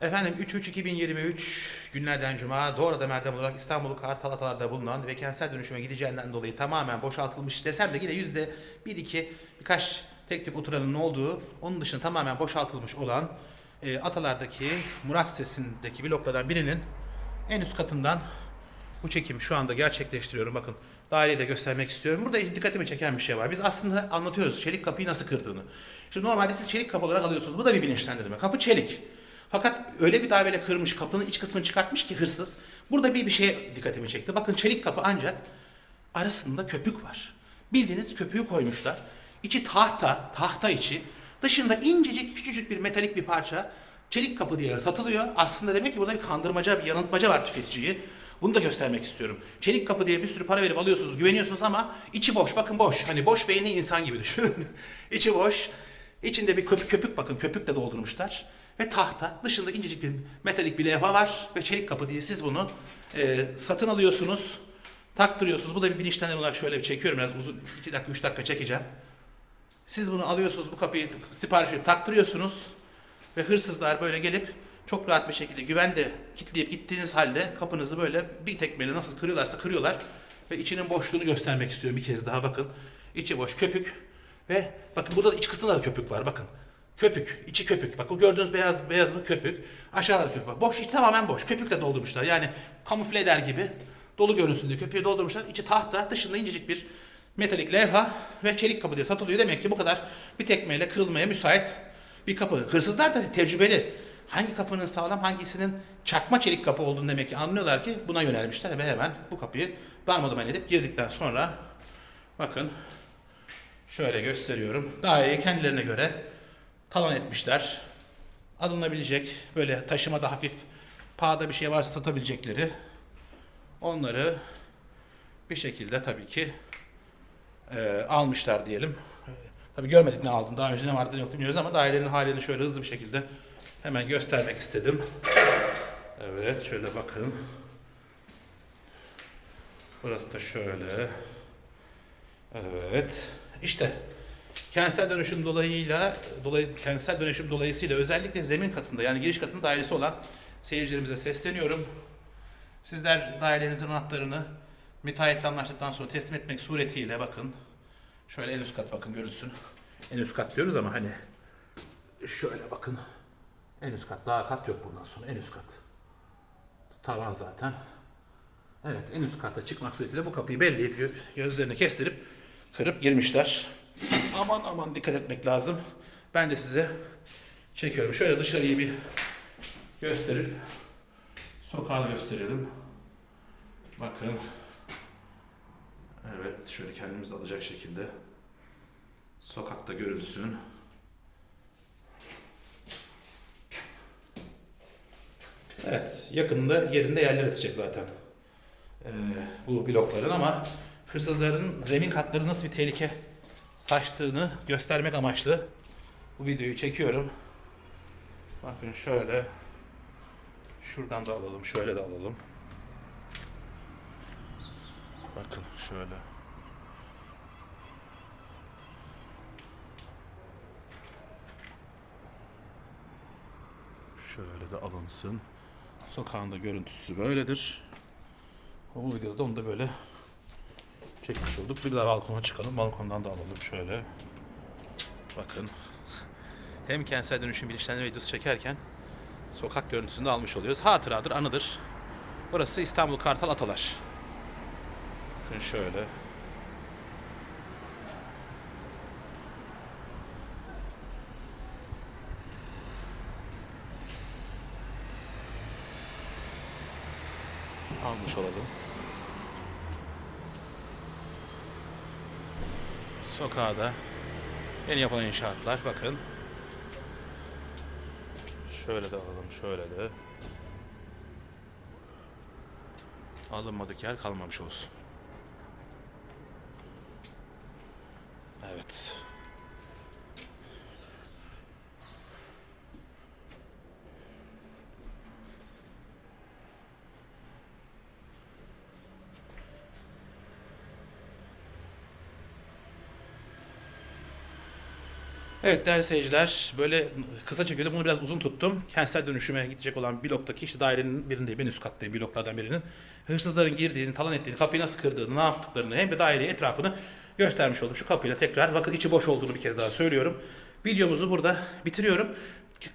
Efendim 3-3-2023 günlerden cuma doğrudan Erdem olarak İstanbul Kartalatalar'da bulunan ve kentsel dönüşüme gideceğinden dolayı tamamen boşaltılmış desem de yine yüzde 1-2 birkaç tek tük oturanın olduğu onun dışında tamamen boşaltılmış olan e, Atalar'daki Murat sitesindeki bloklardan birinin en üst katından bu çekimi şu anda gerçekleştiriyorum. Bakın daireyi de göstermek istiyorum. Burada dikkatimi çeken bir şey var. Biz aslında anlatıyoruz çelik kapıyı nasıl kırdığını. Şimdi normalde siz çelik kapı olarak alıyorsunuz. Bu da bir bilinçlendirme. Kapı çelik. Fakat öyle bir darbeyle kırmış, kapının iç kısmını çıkartmış ki hırsız. Burada bir bir şeye dikkatimi çekti. Bakın çelik kapı ancak arasında köpük var. Bildiğiniz köpüğü koymuşlar. İçi tahta, tahta içi. Dışında incecik küçücük bir metalik bir parça çelik kapı diye satılıyor. Aslında demek ki burada bir kandırmaca, bir yanıltmaca var tüketiciyi. Bunu da göstermek istiyorum. Çelik kapı diye bir sürü para verip alıyorsunuz, güveniyorsunuz ama içi boş. Bakın boş. Hani boş beyinli insan gibi düşünün. içi boş. İçinde bir köpük, köpük bakın köpükle doldurmuşlar. Ve tahta. Dışında incecik bir metalik bir levha var. Ve çelik kapı diye siz bunu e, satın alıyorsunuz. Taktırıyorsunuz. Bu da bir bilinçlendirme olarak şöyle bir çekiyorum. Biraz uzun 2 dakika 3 dakika çekeceğim. Siz bunu alıyorsunuz, bu kapıyı sipariş verip taktırıyorsunuz ve hırsızlar böyle gelip çok rahat bir şekilde güvende kilitleyip gittiğiniz halde kapınızı böyle bir tekmeyle nasıl kırıyorlarsa kırıyorlar ve içinin boşluğunu göstermek istiyorum bir kez daha bakın. İçi boş köpük ve bakın burada da iç kısmında da köpük var bakın. Köpük, içi köpük. Bak o gördüğünüz beyaz beyazı köpük. Aşağıda da köpük var. Boş, içi tamamen boş. Köpükle doldurmuşlar. Yani kamufle eder gibi dolu görünsün diye köpüğü doldurmuşlar. İçi tahta, dışında incecik bir metalik levha ve çelik kapı diye satılıyor. Demek ki bu kadar bir tekmeyle kırılmaya müsait bir kapı. Hırsızlar da tecrübeli. Hangi kapının sağlam, hangisinin çakma çelik kapı olduğunu demek ki anlıyorlar ki buna yönelmişler ve hemen bu kapıyı darmadağın edip girdikten sonra bakın şöyle gösteriyorum. Daireyi kendilerine göre talan etmişler. Alınabilecek böyle taşımada hafif pahada bir şey varsa satabilecekleri onları bir şekilde tabii ki e, almışlar diyelim. E, tabii görmedik ne aldın. Daha önce ne vardı ne yoktu bilmiyoruz ama dairenin halini şöyle hızlı bir şekilde hemen göstermek istedim. Evet şöyle bakın. Burası da şöyle. Evet. İşte kentsel dönüşüm dolayıyla dolayı kentsel dönüşüm dolayısıyla özellikle zemin katında yani giriş katının dairesi olan seyircilerimize sesleniyorum. Sizler dairenizin anahtarını müteahhitle anlaştıktan sonra teslim etmek suretiyle bakın. Şöyle en üst kat bakın görülsün. En üst kat diyoruz ama hani şöyle bakın. En üst kat. Daha kat yok bundan sonra. En üst kat. Tavan zaten. Evet en üst kata çıkmak suretiyle bu kapıyı belleyip gö- gözlerini kestirip kırıp girmişler. Aman aman dikkat etmek lazım. Ben de size çekiyorum. Şöyle dışarıyı bir gösterip sokağı gösterelim. Bakın. Evet şöyle kendimizi alacak şekilde sokakta görülsün. Evet yakında yerinde yerler ısıtacak zaten ee, bu blokların ama hırsızların zemin katları nasıl bir tehlike saçtığını göstermek amaçlı bu videoyu çekiyorum. Bakın şöyle şuradan da alalım şöyle de alalım. Bakın şöyle. Şöyle de alınsın. Sokağın da görüntüsü böyledir. Bu videoda onu da böyle çekmiş olduk. Bir daha balkona çıkalım. Balkondan da alalım şöyle. Bakın. Hem kentsel dönüşüm bilinçlendirme videosu çekerken sokak görüntüsünü de almış oluyoruz. Hatıradır, anıdır. Burası İstanbul Kartal Atalar. Bakın şöyle. Almış olalım. Sokağa da yeni yapılan inşaatlar bakın. Şöyle de alalım, şöyle de. Alınmadık yer kalmamış olsun. Evet. Evet değerli seyirciler böyle kısa çekiyordum bunu biraz uzun tuttum. Kentsel dönüşüme gidecek olan bloktaki işte dairenin birindeyim ben üst kattayım bloklardan birinin. Hırsızların girdiğini, talan ettiğini, kapıyı nasıl kırdığını, ne yaptıklarını hem de daireyi etrafını göstermiş oldum. Şu kapıyla tekrar bakın içi boş olduğunu bir kez daha söylüyorum. Videomuzu burada bitiriyorum.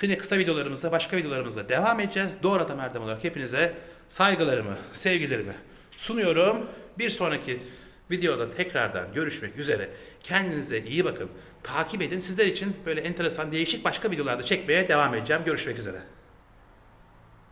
Yine kısa videolarımızda, başka videolarımızda devam edeceğiz. Doğru Adam Erdem olarak hepinize saygılarımı, sevgilerimi sunuyorum. Bir sonraki videoda tekrardan görüşmek üzere. Kendinize iyi bakın. Takip edin. Sizler için böyle enteresan, değişik başka videolarda çekmeye devam edeceğim. Görüşmek üzere.